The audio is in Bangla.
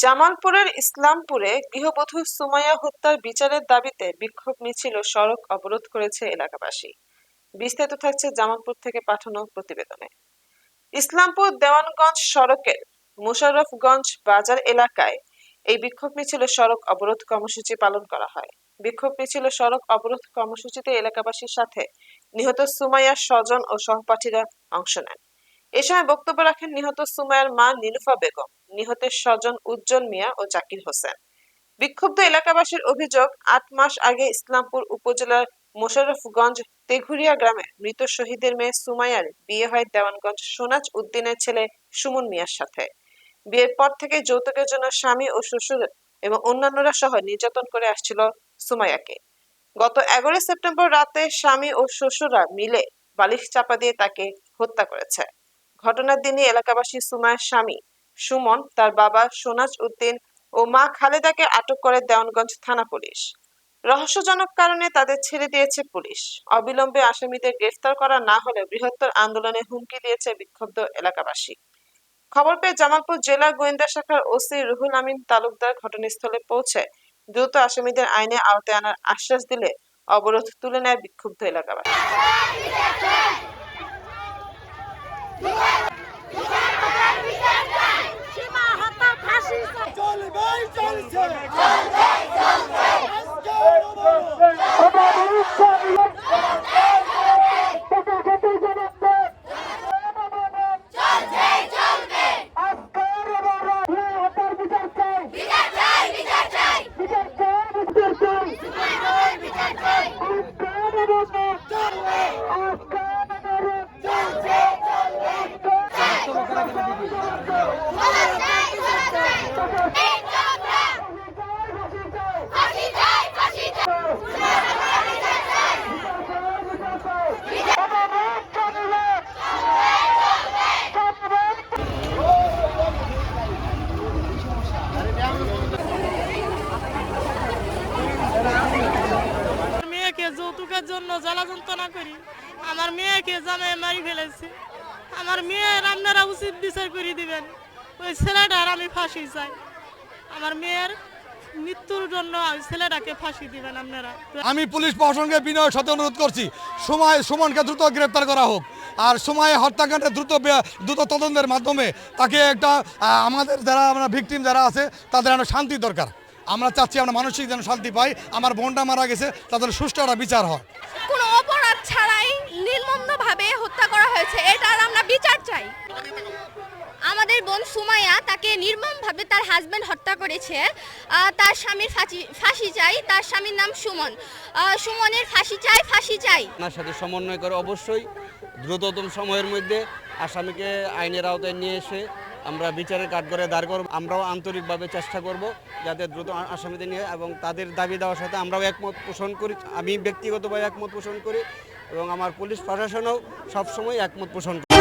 জামালপুরের ইসলামপুরে গৃহবধূ সুমাইয়া হত্যার বিচারের দাবিতে বিক্ষোভ মিছিল সড়ক অবরোধ করেছে এলাকাবাসী। বিস্তারিত থাকছে জামালপুর থেকে পাঠানো প্রতিবেদনে। ইসলামপুর দেওয়ানগঞ্জ সড়কের মুশাররফগঞ্জ বাজার এলাকায় এই বিক্ষোভ মিছিল সড়ক অবরোধ কর্মসূচি পালন করা হয়। বিক্ষোভ মিছিল সড়ক অবরোধ কর্মসূচিতে এলাকাবাসীর সাথে নিহত সুমাইয়ার স্বজন ও সহপাঠীরা অংশ নেন। এ সময় বক্তব্য রাখেন নিহত সুমাইয়ার মা নীলুফা বেগম। নিহতের স্বজন উজ্জ্বল মিয়া ও জাকির হোসেন। বিক্ষুব্ধ এলাকাবাসীর অভিযোগ, আট মাস আগে ইসলামপুর উপজেলার মোশাররফগঞ্জ তেঘুরিয়া গ্রামে মৃত শহীদের মেয়ে সুমাইয়ার বিয়ে হয় দেওয়ানগঞ্জ সোনাজ উদ্দিনের ছেলে সুমন মিয়ার সাথে। বিয়ের পর থেকে যৌতুকের জন্য স্বামী ও শ্বশুর এবং অন্যান্যরা সহ নির্যাতন করে আসছিল সুমাইয়াকে। গত এগারোই সেপ্টেম্বর রাতে স্বামী ও শ্বশুররা মিলে বালিশ চাপা দিয়ে তাকে হত্যা করেছে। ঘটনার দিনই এলাকাবাসী সুমাইয়ার স্বামী সুমন, তার বাবা সোনাজ উদ্দিন ও মা খালেদাকে আটক করে দেওয়ানগঞ্জ থানা পুলিশ। রহস্যজনক কারণে তাদের ছেড়ে দিয়েছে পুলিশ। অবিলম্বে আসামিদের গ্রেফতার করা না হলে বৃহত্তর আন্দোলনে হুমকি দিয়েছে বিক্ষুব্ধ এলাকাবাসী। খবর পেয়ে জামালপুর জেলা গোয়েন্দা শাখার ওসি রুহুল আমিন তালুকদার ঘটনাস্থলে পৌঁছে দ্রুত আসামিদের আইনে আওতায় আনার আশ্বাস দিলে অবরোধ তুলে নেয় বিক্ষুব্ধ এলাকাবাসী। যৌতুকের জন্য জ্বালা যন্ত্রণা করি। আমার মেয়েকে জামাই মারি ফেলেছে। আমার মেয়ের আপনারা উচিত বিচার করে দিবেন। ওই ছেলেটার আমি ফাঁসি চাই। আমার মেয়ের মৃত্যুর জন্য ছেলেটাকে ফাঁসি দিবেন আপনারা। আমি পুলিশ প্রশাসনকে বিনয়ের সাথে অনুরোধ করছি সময় সুমনকে দ্রুত গ্রেপ্তার করা হোক। আর সময় হত্যাকাণ্ডে দ্রুত দ্রুত তদন্তের মাধ্যমে তাকে একটা আমাদের যারা আমরা ভিকটিম যারা আছে, তাদের একটা শান্তি দরকার। আমরা চাচ্ছি আমরা মানসিক যেন শান্তি পাই আমার বোনটা মারা গেছে তাদের সুষ্ঠু একটা বিচার হয়। কোনো অপরাধ ছাড়াই নির্মমভাবে হত্যা করা হয়েছে এটার আমরা বিচার চাই। আমাদের বোন সুমাইয়া তাকে নির্মমভাবে তার হাজবেন্ড হত্যা করেছে তার স্বামীর ফাঁসি ফাঁসি চাই তার স্বামীর নাম সুমন। সুমনের ফাঁসি চাই ফাঁসি চাই। আপনার সাথে সমন্বয় করে অবশ্যই দ্রুততম সময়ের মধ্যে আসামিকে আইনের আওতায় নিয়ে এসে আমরা বিচারের কাঠগড়ে দাঁড় করব, আমরাও আন্তরিকভাবে চেষ্টা করব যাতে দ্রুত আসামিদের নিয়ে এবং তাদের দাবি দেওয়ার সাথে আমরাও একমত পোষণ করি, আমি ব্যক্তিগতভাবে একমত পোষণ করি এবং আমার পুলিশ প্রশাসনও সবসময় একমত পোষণ করে।